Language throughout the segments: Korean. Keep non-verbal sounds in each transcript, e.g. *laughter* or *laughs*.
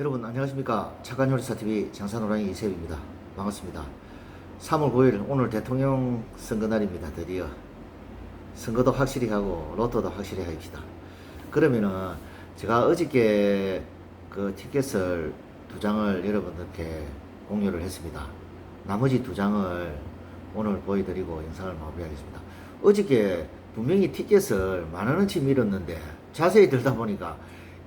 여러분 안녕하십니까? 착한 요리사 TV 장산호랑이 이세입니다. 반갑습니다. 3월 9일 오늘 대통령 선거 날입니다 드디어. 선거도 확실히 하고 로또도 확실히 합시다. 그러면은 제가 어저께 그 티켓을 두 장을 여러분들께 공유를 했습니다. 나머지 두 장을 오늘 보여드리고 영상을 마무리하겠습니다. 어저께 분명히 티켓을 만원어치 밀었는데 자세히 들다 보니까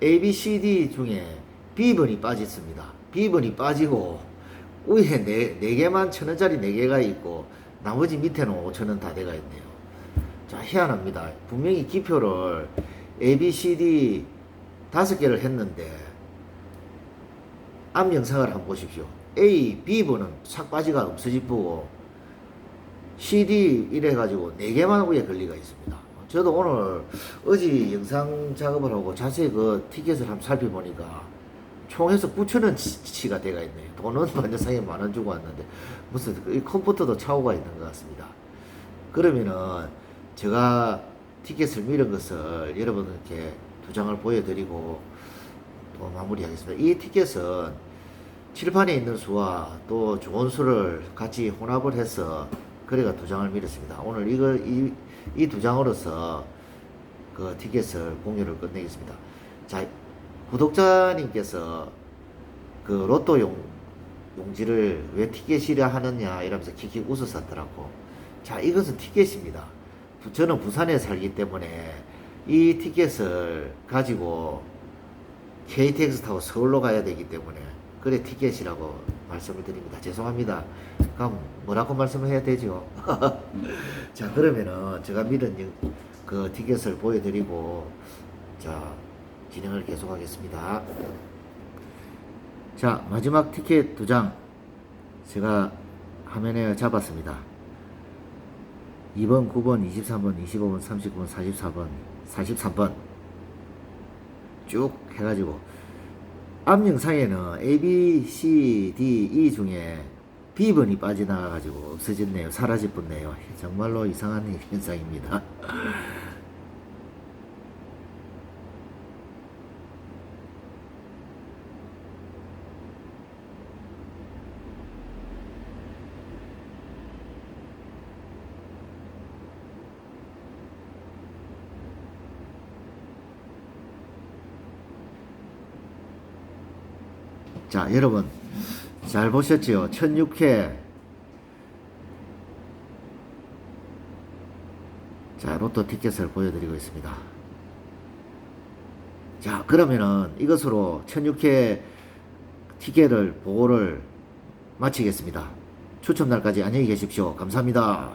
A, B, C, D 중에 B번이 빠졌습니다. B번이 빠지고 위에 네, 네 개만 천 원짜리 네 개가 있고 나머지 밑에는 오천 원 다 돼가 있네요. 자 희한합니다. 분명히 기표를 A, B, C, D 다섯 개를 했는데 앞 영상을 한번 보십시오. A, B번은 싹 빠지가 없어지고 CD 이래가지고 네 개만 위에 걸리가 있습니다. 저도 오늘 어제 영상 작업을 하고 자세히 그 티켓을 한번 살펴보니까 총해서 9천원치가 돼가 있네요. 돈은 *laughs* 반대상에 만원 주고 왔는데 무슨 이 컴퓨터도 차오가 있는 것 같습니다. 그러면은 제가 티켓을 밀은 것을 여러분들께 두 장을 보여드리고 또 마무리하겠습니다. 이 티켓은 칠판에 있는 수와 또 좋은 수를 같이 혼합을 해서 그래가 두 장을 밀었습니다. 오늘 이거 이이두 장으로서 그 티켓을 공유를 끝내겠습니다. 자 구독자님께서 그 로또 용 용지를 왜 티켓이라 하느냐 이러면서 킥킥 웃었었더라고. 자 이것은 티켓입니다. 부- 저는 부산에 살기 때문에 이 티켓을 가지고 KTX 타고 서울로 가야 되기 때문에 그래 티켓이라고 말씀을 드립니다. 죄송합니다. 그럼 뭐라고 말씀을 해야 되죠? *laughs* 자 그러면은 제가 믿은 영- 그 티켓을 보여드리고 자 진행을 계속하겠습니다. 자 마지막 티켓 두 장 제가 화면에 잡았습니다. 2번, 9번, 23번, 25번, 39번, 44번, 43번 쭉 해가지고 앞 영상에는 A, B, C, D, E 중에 B번이 빠져나가가지고 없어졌네요. 사라져버렸네요. 정말로 이상한 *laughs* 현상입니다. 자, 여러분 잘 보셨죠? 1006회 자, 로또 티켓을 보여드리고 있습니다. 자, 그러면은 이것으로 1006회 티켓을 보고를 마치겠습니다. 추첨 날까지 안녕히 계십시오. 감사합니다.